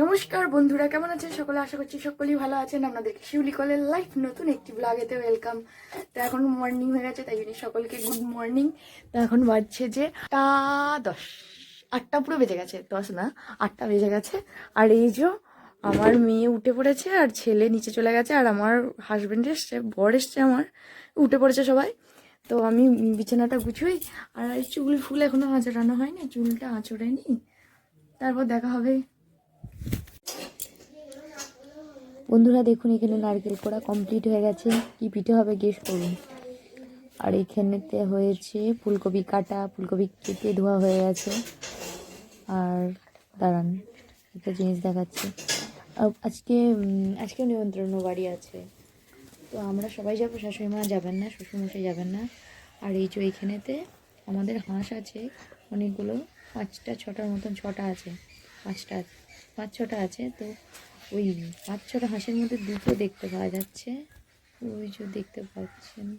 নমস্কার বন্ধুরা, কেমন আছেন সকলে? আশা করছি সকলেই ভালো আছেন। আপনাদেরকে শিউলি কলের লাইফ নতুন একটি ব্লগেতে ওয়েলকাম তো এখন মর্নিং হয়ে গেছে, তাই জন্য সকলকে গুড মর্নিং তো এখন বাজছে যে আটটা দশ, আটটা পুরো বেজে গেছে, দশ না, আটটা বেজে গেছে। আর এই যে আমার মেয়ে উঠে পড়েছে, আর ছেলে নিচে চলে গেছে, আর আমার হাজবেন্ড এসছে, বর এসছে আমার, উঠে পড়েছে সবাই। তো আমি বিছানাটা গুছোই, আর চুল ফুল এখনও আঁচড়ানো হয়নি, চুলটা আঁচড়ে নি তারপর দেখা হবে। বন্ধুরা দেখুন এখানে নারকেল কোড়া কমপ্লিট হয়ে গেছে। কি পিঠে হবে গেস করুন। আর এখানেতে হয়েছে ফুলকপি কাটা ফুলকপি কেটে ধোয়া হয়ে গেছে। আর দাঁড়ান একটা জিনিস দেখাচ্ছি। আজকে উম, আজকে নিমন্ত্রণ বাড়ি আছে। তো আমরা সবাই যাব শাশুড়ি মা যাবেন না শ্বশুরমশাই যাবেন না। আর এই যে এইখানেতে আমাদের হাঁস আছে অনেকগুলো পাঁচটা ছটার মতন ছটা আছে পাঁচটা পাঁচ ছটা আছে। তো ওই পাঁচ ছটা হাঁসের মধ্যে দুটো দেখতে পাওয়া যাচ্ছে। ওই যে দেখতে পাচ্ছেন।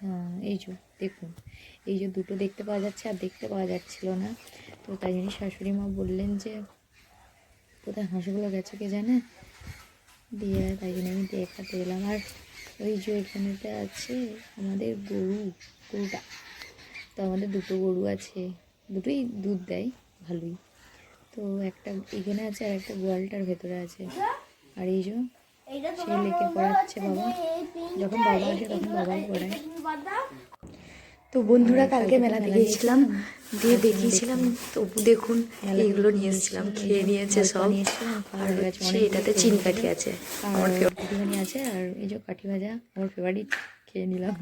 হ্যাঁ এই যে দেখুন, এই যে দুটো দেখতে পাওয়া যাচ্ছে আর দেখতে পাওয়া যাচ্ছিল না। তো তাই জন্য শাশুড়ি মা বললেন যে, কোথায় হাঁসগুলো গেছে কে জানে? দিয়ে তাই জন্য আমি দেখাতে এলাম। আর ওই যে এখানেতে আছে আমাদের গরু, গরুটা। তো আমাদের দুটো গরু আছে। দুটোই দুধ দেয়, ভালোই। তো একটা এখানে আছে আর একটা গোয়ালটার ভেতরে আছে। আর এই যে ছেলেকে পড়াচ্ছে বাবা। যখন বাবা আসে তখন বাবাই পড়ায়। তো বন্ধুরা কালকে মেলাতে গিয়েছিলাম। দিয়ে দেখিয়েছিলাম তবু দেখুন এইগুলো নিয়ে এসেছিলাম খেয়ে নিয়েছে সব। আর হচ্ছে এটাতে চিনি কাঠি আছে আমার favorite। আছে আর এই যে কাঠি ভাজা আমার ফেভারিট খেয়ে নিলাম।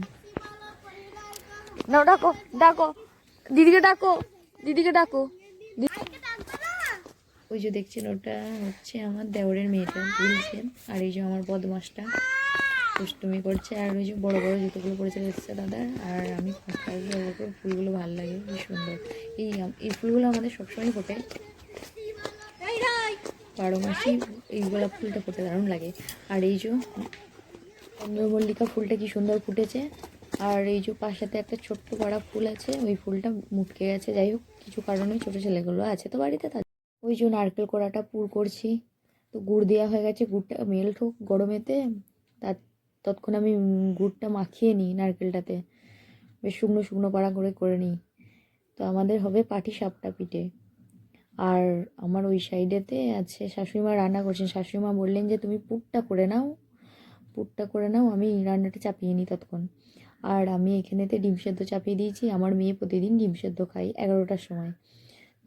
না ডাকো ডাকো। দিদিকে ডাকো দিদিকে ডাকো। ওই যে দেখছেন, ওটা হচ্ছে আমার দেওরের মেয়েটা, বুঝছেন? আর এই যে আমার বদমাসটা দুষ্টুমি করছে, আর ওই যে বড় বড় জুতোগুলো পরেছে এসছে দাদা আর আমি ফুলগুলো ভালো লাগে সুন্দর। এই এই ফুলগুলো আমাদের সবসময় ফোটে। বারো মাসেই এই গোলাপ ফুলটা ফোটে, দারুণ লাগে। আর এই যে চন্দ্রমল্লিকা ফুলটা কি সুন্দর ফুটেছে, আর এই যে পাশাতে একটা ছোট্ট পাড়া ফুল আছে, ওই ফুলটা মুটকে গেছে, যাই হোক, কিছু কারণে ছোটো ছেলেগুলো আছে তো বাড়িতে ওই যে নারকেল কোড়াটা পুর করছি। তো গুড় দেওয়া হয়ে গেছে, গুড়টা মেল্ট হোক গরমেতে তার তৎক্ষণ আমি গুড়টা মাখিয়ে নিই নারকেলটাতে। বেশ শুকনো শুকনো পাড়া করে করে নিই। তো আমাদের হবে পাটি সাপটা পিঠে আর আমার ওই সাইডেতে আছে শাশুড়িমা রান্না করছেন। শাশুড়িমা বললেন যে, তুমি পুরটা করে নাও। পুরটা করে নাও, আমি রান্নাটা চাপিয়ে নিই ততক্ষণ আর আমি এখানেতে ডিম সেদ্ধ চাপিয়ে দিয়েছি। আমার মেয়ে প্রতিদিন ডিম সেদ্ধ খাই এগারোটার সময়।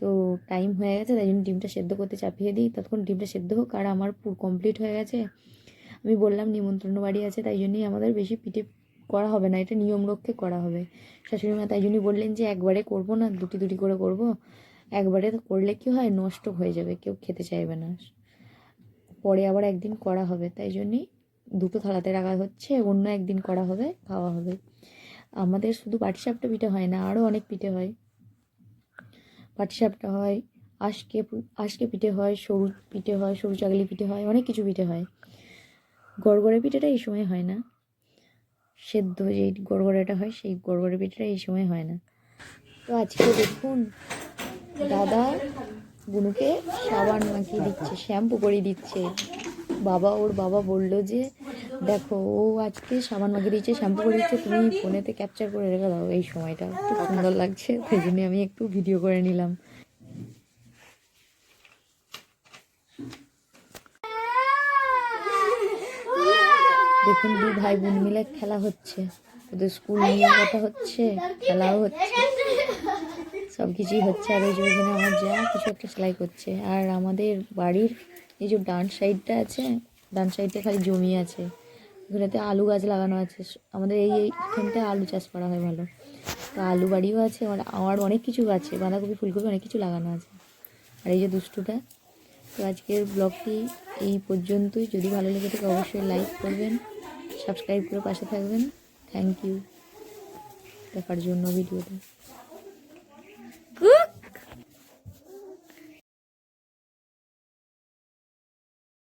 তো টাইম হয়ে গেছে, তাই জন্য ডিমটা সেদ্ধ করতে চাপিয়ে দিই। ততক্ষণ ডিমটা সেদ্ধ হোক আর আমার পুর কমপ্লিট হয়ে গেছে। আমি বললাম নিমন্ত্রণ বাড়ি আছে, তাই জন্যই আমাদের বেশি পিঠে করা হবে না, এটা নিয়ম রক্ষে করা হবে। শাশুড়ি মা তাই জন্যই বললেন যে, একবারে করব না, দুটি দুটি করে করব। একবারে করলে কি হয়, নষ্ট হয়ে যাবে, কেউ খেতে চাইবে না। পরে আবার একদিন করা হবে, তাই জন্যই দুটো থালাতে রাখা হচ্ছে, অন্য একদিন করা হবে, খাওয়া হবে। আমাদের শুধু পাটিসাপটা পিঠে হয় না আরও অনেক পিঠে হয়। পাটিসাপটা হয়, আশকে আশকে পিঠে হয়, সরু পিঠে হয়, সরু চাগলি পিঠে হয়, অনেক কিছু পিঠে হয়। গড়গড়ে পিঠেটা এই সময় হয় না। সেদ্ধ যে গড়গড়েটা হয়, সেই গড়গড়ে পিঠেটা এই সময় হয় না। তো আজকে দেখুন, দাদা বুনুকে সাবান মাখিয়ে দিচ্ছে, শ্যাম্পু করে দিচ্ছে। বাবা, ওর বাবা বলল যে দেখো, ও আজকে সাবান মাখিয়ে দিচ্ছে শ্যাম্পু করে দিচ্ছে তুমি ফোনেতে ক্যাপচার করে রেখে দাও এই সময়টা। খুব সুন্দর লাগছে তাই জন্য আমি একটু ভিডিও করে নিলাম। দেখুন, দুই ভাই বোন মিলে খেলা হচ্ছে। ওদের স্কুল নিয়ে কথা হচ্ছে, খেলাও হচ্ছে। সব কিছুই হচ্ছে আর ওই যে ওখানে আমার যা কিছু একটা সেলাই করছে। আর আমাদের বাড়ির এই যে ডান সাইডটা আছে, ডান সাইডটা খালি জমি আছে। ওখানেতে আলু গাছ লাগানো আছে। আমাদের এই এইখানটায় আলু চাষ করা হয় ভালো। তো আলু বাড়িও আছে আর আমার অনেক কিছু আছে, বাঁধাকপি, ফুলকপি অনেক কিছু লাগানো আছে। আর এই যে দুষ্টুটা, তো আজকের ব্লগটি এই পর্যন্তই। যদি ভালো লেগে থাকে অবশ্যই লাইক করবেন, সাবস্ক্রাইব করে পাশে থাকবেন। Thank you. দেখার জন্য ভিডিওটা।